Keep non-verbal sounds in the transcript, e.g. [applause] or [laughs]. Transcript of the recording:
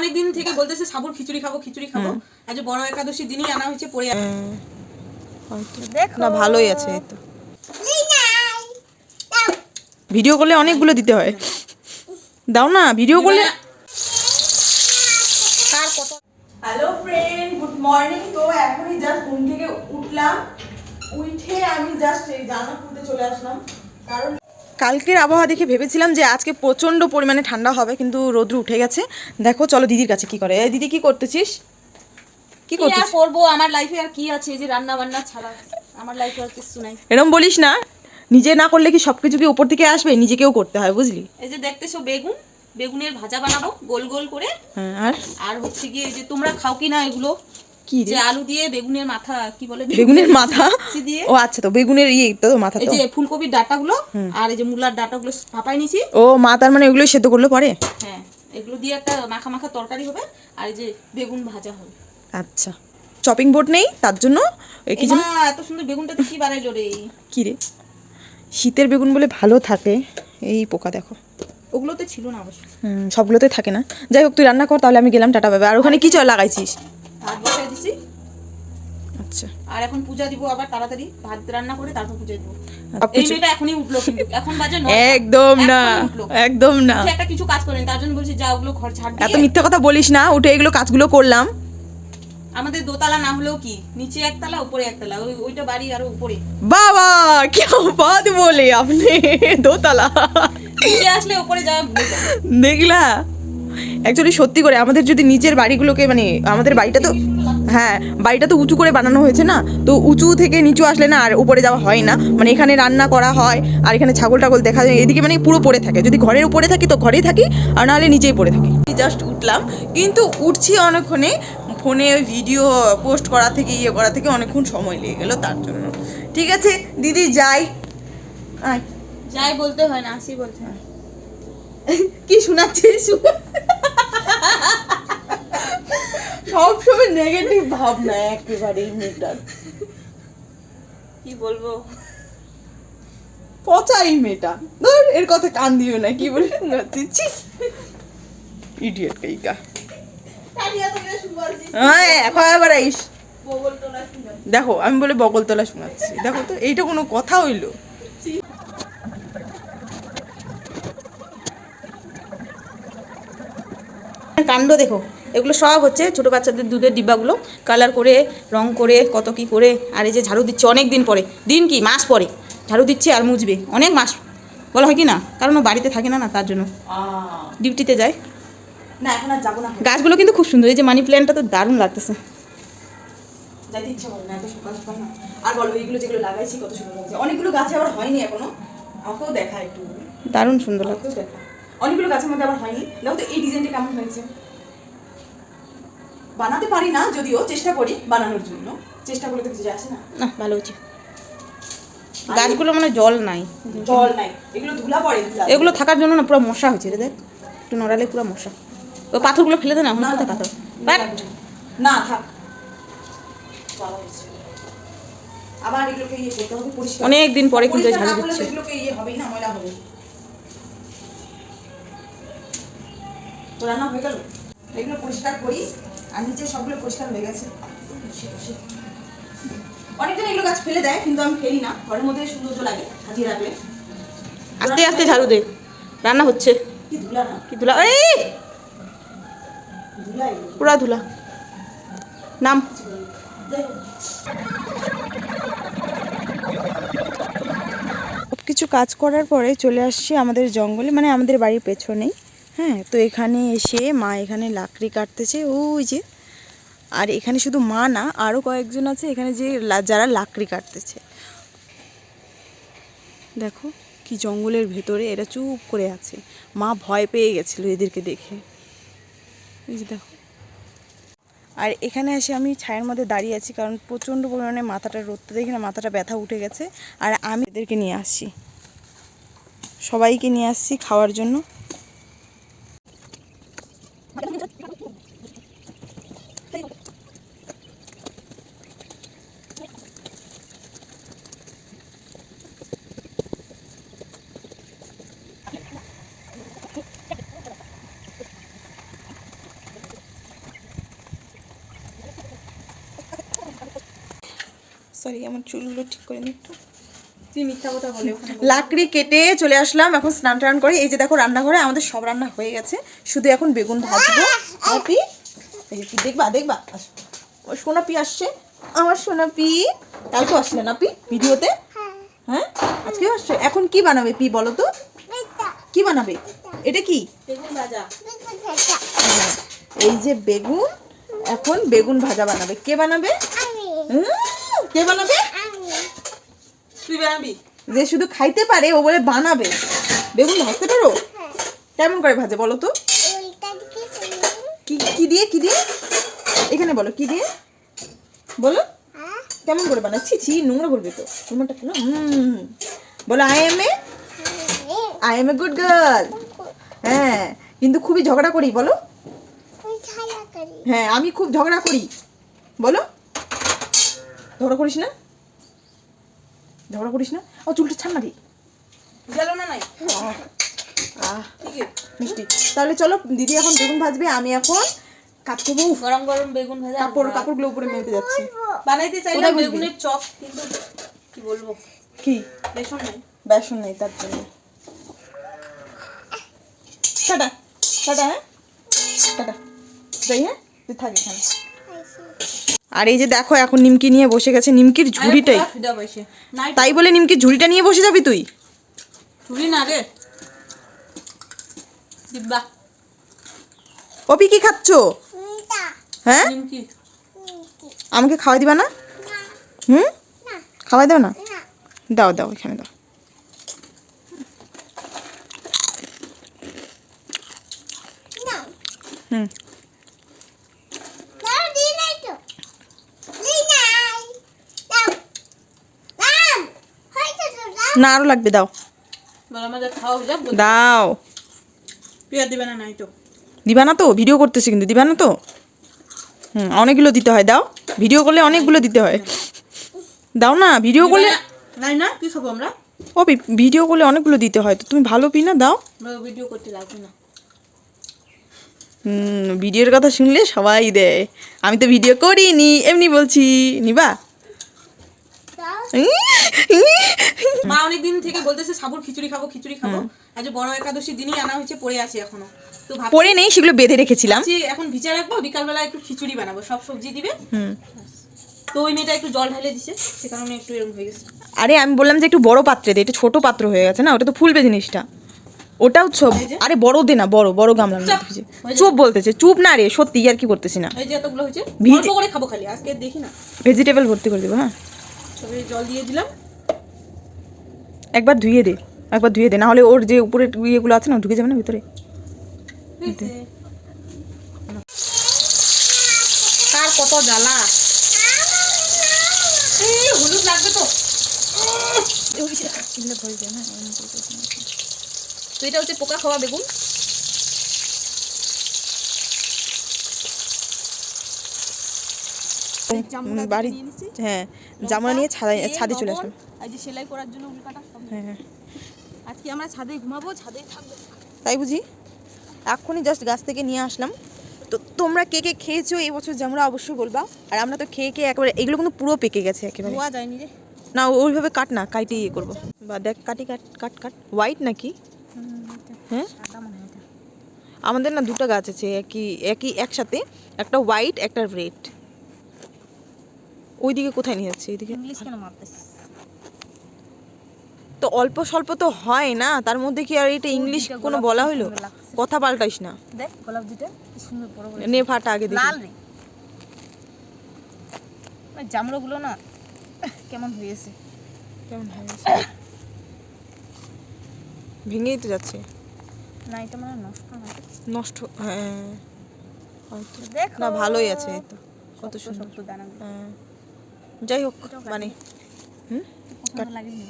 অনেক দিন থেকে বলতেছে সাবুর খিচুড়ি খাব খিচুড়ি খাব। আজ বড় একাদশীর দিনই আনা হয়েছে পড়ে না ভালোই আছে এই তো। ভিডিও করলে অনেকগুলো দিতে হয়। দাও না ভিডিও করলে কার কত হ্যালো ফ্রেন্ড গুড মর্নিং তো এখনই জাস্ট ঘুম থেকে উঠলাম। উঠে আমি জাস্ট এই জানলা খুলতে চলে আসলাম। কারণ কালকের আবহাওয়া দেখে ভেবেছিলাম যে আজকে প্রচণ্ড পরিমাণে ঠান্ডা হবে কিন্তু রোদ্র উঠে গেছে। দেখো চলো দিদির কাছে কি করে। দিদি কি করতেছিস? কি কি করব? আমার লাইফে আর কি আছে? এই যে রান্না বান্না ছাড়া আমার লাইফে আর কিছু নাই। এরম বলিস না। নিজে না করলে কি সবকিছু কি উপর থেকে আসবে? নিজেকেও করতে হয় বুঝলি? এই যে দেখতেছো বেগুন? বেগুনের ভাজা বানাবো গোল গোল করে। হ্যাঁ আর? আর হচ্ছে গিয়ে এই যে তোমরা খাও কি না এগুলো? কি যে আলু দিয়ে বেগুনের মাথা কি বলে? বেগুনের [laughs] মাথা? দিয়ে। ও আচ্ছা তো বেগুনের ইয়ে তো মাথা এই যে ফুলকপির ডাটাগুলো আর এই যে মূলার ডাটাগুলো ফাপাই নিছি। ও মা তার মানে সেদ্ধ করলে পরে? হ্যাঁ এগুলো দিয়ে একটা মাখা মাখা তরকারি হবে আর এই যে বেগুন ভাজা হবে। আচ্ছা। চপিং বোর্ড নেই তার জন্য? কি এত সুন্দর কি বানাইলো রে? কি রে? শীতের বেগুন বলে ভালো থাকে। এই পোকা দেখো। ওগুলোতে ছিল না অবশ্য। হুম, সবগুলোতে থাকে না। যাই হোক তুই রান্না কর তাহলে আমি গেলাম টাটা পাবে আর ওখানে কি চল লাগাইছিস ভাত বসাই দিছি আচ্ছা আর এখন পূজা দিব আবার তাড়াতাড়ি ভাত রান্না করে তারপর পূজা দিব। মেয়েটা এখনই উঠল কিন্তু এখন বাজে। একদম না একদম না। একটা কিছু কাজ করেন তার জন্য বলছি যা ওগুলো ঘর ঝাড় এত মিথ্যে কথা বলিস না উঠে এগুলো কাজগুলো করলাম। আমাদের দোতলা না হলেও কি নিচে একতলা উপরে একতলা ওই ওইটা বাড়ি আরও উপরে। বাবা কি বাদ বলে আপনি দোতলা। নিচে আসলে উপরে যাওয়া দেখলা অ্যাকচুয়ালি সত্যি করে আমাদের যদি নিচের বাড়িগুলোকে মানে আমাদের বাড়িটা তো হ্যাঁ বাড়িটা তো উঁচু করে বানানো হয়েছে না? তো উঁচু থেকে নিচু আসলে না আর উপরে যাওয়া হয় না। মানে এখানে রান্না করা হয় আর এখানে ছাগল টাগল দেখা যায় এদিকে মানে পুরো পড়ে থাকে। যদি ঘরের উপরে থাকি তো ঘরেই থাকি আর নাহলে নিচেই পড়ে থাকি। জাস্ট উঠলাম কিন্তু উঠছি অনেকক্ষণে ফোনে ভিডিও পোস্ট করা থেকে ইয়ে করা থেকে অনেকক্ষণ সময় লেগে গেলো তার জন্য। ঠিক আছে দিদি যাই। যাই বলতে হয় না আসি বলতে হয়। কি শোনাচ্ছিস? সবসময় নেগেটিভ ভাবনা একেবারেই মেয়েটার কি বলব? পচা এই মেয়েটা। ধর এর কথা কান দিও না কি বলে শোনাচ্ছিস ইডিয়েট কাইকা হ্যাঁ এখন আবার আইস। দেখো আমি বলে বগলতলা শোনাচ্ছি। দেখো তো এইটা কোনো কথা হইল। কাণ্ড দেখো। এগুলো সব হচ্ছে ছোট বাচ্চাদের দুধের ডিব্বাগুলো কালার করে রং করে কত কি করে আর এই যে ঝাড়ু দিচ্ছে অনেক দিন পরে দিন কি মাস পরে ঝাড়ু দিচ্ছে আর মুছবে অনেক মাস বলা হয় কি না? কারণ ও বাড়িতে থাকে না না তার জন্য। ডিউটিতে যায়। না এখন আর যাব না। গাছগুলো কিন্তু খুব সুন্দর এই যে মানি প্ল্যান্টটা তো দারুণ লাগতেছে। যাইতে ইচ্ছা করে না এত সকাল সকাল না। আর বলো এইগুলো যেগুলো লাগাইছি কত সুন্দর লাগছে। অনেকগুলো গাছে আবার হয়নি এখনও। আমাকেও দেখা একটু। দারুণ সুন্দর লাগছে। অনেকগুলো গাছের মধ্যে আবার হয়নি। দেখো তো এই ডিজাইনটা কেমন হয়েছে? বানাতে পারি না যদিও চেষ্টা করি বানানোর জন্য। চেষ্টা করলে তো কিছু আসে না। না ভালো হচ্ছে। গাছগুলো মানে জল নাই। জল নাই। এগুলো ধুলা পড়ে এগুলো থাকার জন্য না পুরো মশা হচ্ছে রে দেখ। একটু নড়ালে পুরো মশা। ওই পাথরগুলো ফেলে দে না না, না না, পাথর? না, থাক। আবার এগুলোকে ইয়ে করতে হবে পরিষ্কার। অনেক দিন পরে কিন্তু ঝাড়ু দিচ্ছে। এগুলোকে ইয়ে না ময়লা হবে। তো রান্না হয়ে গেল? এগুলো পরিষ্কার করি আর নিচে সবগুলো পরিষ্কার হয়ে গেছে। অনেকজন এগুলো গাছ ফেলে দেয় কিন্তু আমি ফেলি না। ঘরের মধ্যে সৌন্দর্য লাগে সাজিয়ে রাখলে। আস্তে আস্তে ঝাড়ু দে। রান্না হচ্ছে। কি ধুলা না? কি ধুলা? এই! পুরা ধুলা। নাম। কিছু কাজ করার পরে চলে আসছি আমাদের জঙ্গলে মানে আমাদের বাড়ির পেছনেই। হ্যাঁ তো এখানে এসে মা এখানে লাকড়ি কাটতেছে। ওই যে, আর এখানে শুধু মা না আরও কয়েকজন আছে এখানে যে যারা লাকড়ি কাটতেছে। দেখো কি জঙ্গলের ভেতরে এরা চুপ করে আছে। মা ভয় পেয়ে গেছিল এদেরকে দেখে। এই যে দেখো। আর এখানে এসে আমি ছায়ের মধ্যে দাঁড়িয়ে আছি কারণ প্রচণ্ড পরিমাণে মাথাটা রোদতে দেখি না, মাথাটা ব্যথা উঠে গেছে। আর আমি এদেরকে নিয়ে আসছি। সবাইকে নিয়ে আসছি খাওয়ার জন্য। সরি আমার চুলগুলো ঠিক করে নি একটু। তুই মিথ্যা কথা বলে লাকড়ি কেটে চলে আসলাম এখন স্নান টান করে। এই যে দেখো রান্নাঘরে আমাদের সব রান্না হয়ে গেছে। শুধু এখন বেগুন ভাজবো। আর পি এই যে পি, দেখবা দেখবা? আসো। ও সোনা আসছে। আমার সোনা পি। কালকে আসলে না পি ভিডিওতে? হ্যাঁ আজকেও আসছে। এখন কি বানাবে পি বলো তো? কি বানাবে? এটা কি? বেগুন ভাজা। হ্যাঁ, এই যে বেগুন এখন বেগুন ভাজা বানাবে। কে বানাবে? হুম, কে বানাবে? তুই বানাবি। যে শুধু খাইতে পারে ও বলে বানাবে। বেগুন ভাজতে পারো? কেমন করে ভাজে বলো তো? কি কি দিয়ে কি দিয়ে? এখানে বলো কি দিয়ে? বলো। কেমন করে বানাচ্ছি ছি নোংরা বলবে তো। নোংরাটা কেন? হুম। বলো I am a I am a good girl হ্যাঁ কিন্তু খুবই ঝগড়া করি বলো। হ্যাঁ আমি খুব ঝগড়া করি। বলো। ঝগড়া করিস না? ঝগড়া করিস না? ও চুলটা ছাড় না রে গেল না নাই? আহ ঠিক আছে মিষ্টি। তাহলে চলো দিদি এখন বেগুন ভাজবে আমি এখন উফ, গরম গরম বেগুন ভাজা। কাপড় কাপড়গুলো উপরে মেলতে যাচ্ছি। বানাইতে চাইলাম কোথায় বসবি? বেগুনের চপ কিন্তু কি বলব? কি? বেসন নাই। বেসন নেই তার জন্য। টাটা টাটা হ্যাঁ? টাটা। যাই হ্যাঁ? তুই থাক এখানে। আর এই যে দেখো এখন নিমকি নিয়ে বসে গেছে নিমকির ঝুড়িটাই। তাই বলে নিমকির ঝুড়িটা নিয়ে বসে যাবি তুই? না রে। দিব্বা অপি কি খাচ্ছ? হ্যাঁ? আমাকে খাওয়াই দিবা না? হুম? খাওয়াই দাও না? দাও দাও এখানে দাও। হুম। না আরও লাগবে দাও। দাও। দিবে না তো। দিবা না তো? ভিডিও করতেছি কিন্তু দিবা না তো? হুম অনেকগুলো দিতে হয় দাও। ভিডিও করলে অনেকগুলো দিতে হয়। দাও না ভিডিও করলে নাই না কি খাব আমরা? ও ভিডিও করলে অনেকগুলো দিতে হয় তো তুমি ভালো পি না দাও। ভিডিও করতে লাগবে না। হুম ভিডিওর কথা শুনলে সবাই দেয়। আমি তো ভিডিও করিনি এমনি বলছি নিবা? [laughs] মা অনেক দিন থেকে বলতেছে সাবুর খিচুড়ি খাব খিচুড়ি খাব। আজ বড় একাদশী দিনই আনা হয়েছে পড়ে আছে এখনও। তো পরে নেই সেগুলো বেঁধে রেখেছিলাম। এখন ভিজা রাখব বিকালবেলা একটু খিচুড়ি বানাবো সব সবজি দিবে। হুম। তো ওই মেয়েটা একটু জল ঢেলে দিছে সে কারণে একটু এরকম হয়ে গেছে। আরে আমি বললাম যে একটু বড় পাত্রে দে এটা ছোট পাত্র হয়ে গেছে না ওটা তো ফুলবে জিনিসটা ওটাও সব আরে বড় দে না বড় বড় গামলা চুপ। চুপ বলতেছে চুপ না রে সত্যি আর কি করতেছি না। এই যে এতগুলো হয়েছে। ভিজে- করে খাব খালি আজকে দেখি না। ভেজিটেবল ভর্তি করে দেবো হ্যাঁ। তবে জল দিয়ে দিলাম। একবার ধুয়ে দে একবার ধুয়ে দে না হলে ওর যে উপরের ইয়েগুলো আছে না ঢুকে যাবে না ভিতরে? কার কত জ্বালা। হলুদ লাগবে তো। তো এটা হচ্ছে পোকা খাওয়া বেগুন। বাড়ি হ্যাঁ জামা নিয়ে ছাদে ছাদে চলে আসলাম। এই যে সেলাই করার জন্য সব হ্যাঁ। হ্যাঁ আজকে আমরা ছাদে ঘুমাবো ছাদেই থাকব। তাই বুঝি? এখনই জাস্ট গাছ থেকে নিয়ে আসলাম। তো তোমরা কে কে খেয়েছো এই বছর জামরা অবশ্যই বলবা। আর আমরা তো খেয়ে খেয়ে একেবারে এগুলো কিন্তু পুরো পেকে গেছে একেবারে। ধোয়া যায়নি রে। না ওইভাবে কাট না কাইটে ইয়ে করব। বা দেখ কাটি কাট কাট কাট। হোয়াইট নাকি? হ্যাঁ। আমাদের না দুটো গাছ আছে একই একই একসাথে। একটা হোয়াইট একটা রেড ওইদিকে কোথায় নিয়ে যাচ্ছে? এইদিকে। ইংলিশ কেন মারতেছিস? তো অল্প স্বল্প তো হয় না তার মধ্যে কি আর এটা ইংলিশ কোনো বলা হইল? কথা পাল্টাইস না। দেখ গোলাপ দুটো কি সুন্দর বড় বড় নে ফাটা আগে দেখি। লাল রে। জামড়োগুলো না কেমন হয়েছে? কেমন হয়েছে? ভেঙেই তো যাচ্ছে। না এটা মানে নষ্ট না? নষ্ট হ্যাঁ। দেখ। না ভালোই আছে এই তো কত সুন্দর। দানাগুলো। হ্যাঁ। যাই হোক মানে হুম? লাগেনি।